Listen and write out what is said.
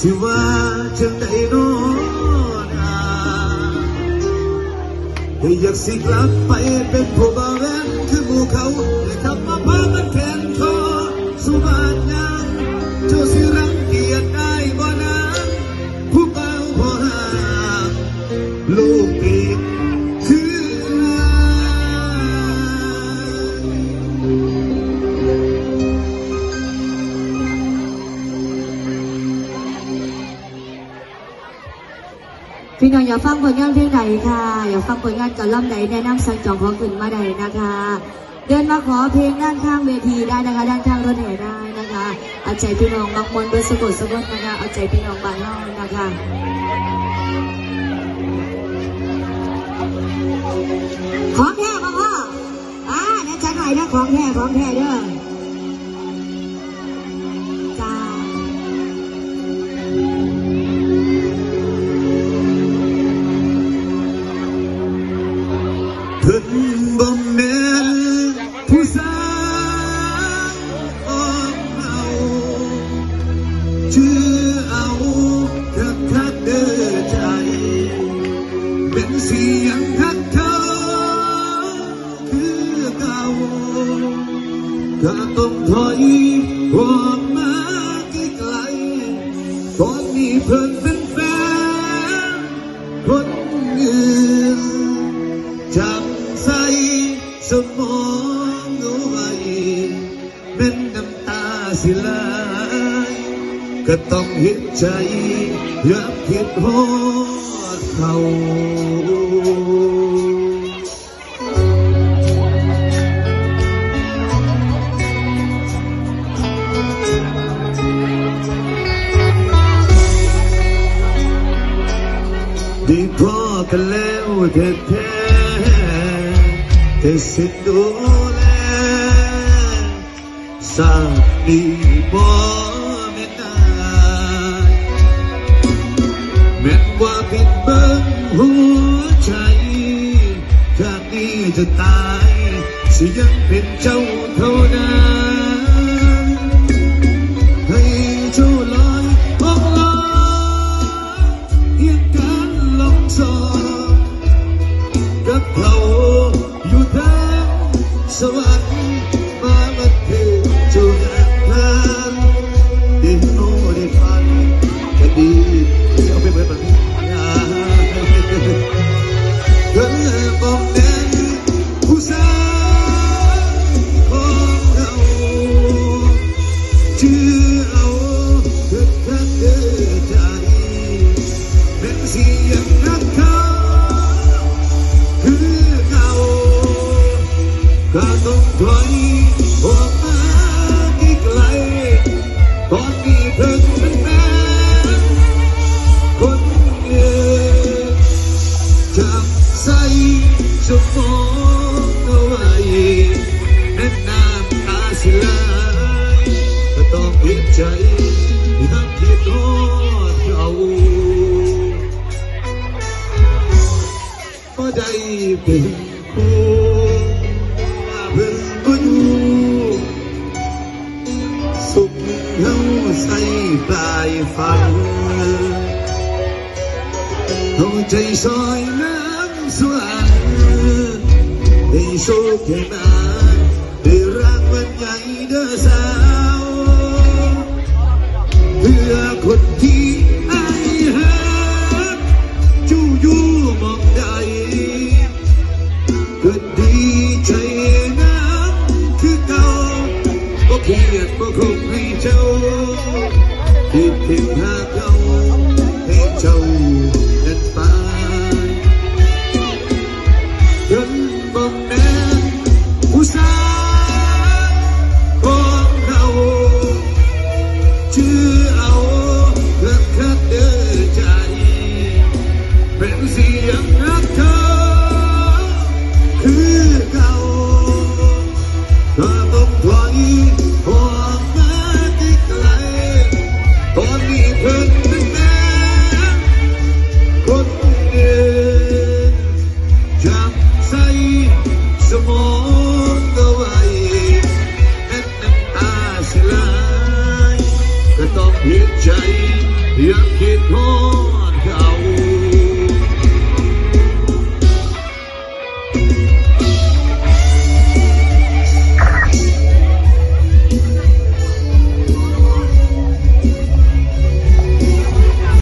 สิว่าจังใดโน้นาแต่อยากสิกลับไปเป็นผู้บ่าวแวนคือหมู่เขาและคำว่าพามันแขนคอสุบา พี่น้องอยากฟังผลงานเพลงใดค่ะ อยากฟังผลงานก่อนล่ำใดแนะนำสั่งจองของขึ้นมาใดนะคะ เดินมาขอเพลงด้านข้างเวทีได้นะคะ ด้านข้างรถแห่ได้นะคะเอาใจพี่น้องมักมวนเบอร์สะกดสะกดนะคะเอาใจพี่น้องบ้านเฮานะคะของแท้มาพ่ออ่าแน่ใจหน่อยนะของแท้ของแท้เด้อ ชื่อเอาคักคักเด้อใจเป็นเสียงทักเขาคือเก่าก็ต้องถอยออกมาไกลๆตอนนี้เพิ่งเป็นแฟนคนอื่นจับใส่สมองเอาไว้เป็นน้ำตาสิไหล ก็ต้องเห็นใจอยากคิดฮอดเขาดีพอกันแล้วแท้แท้แต่สิดูแลสางดีบ่แม่ ว่าผิดเบิ้งหัวใจชาตินี้จะตายสิยังเป็นเจ้าเท่านั้นให้เจ้าลอยออกลอยเพียงการลองสอบกับเขาอยู่ทางสวรรค์ ก็ได้เป็นคู่ว่าเพิ่งก็อยู่สุขเฮาใส่ปลายฝันเอาใจซอยน้ำสวรรค์ได้โชคแค่นั้นได้รักมันใหญ่เด้อสาวเพื่อคนที่ เครียดบ่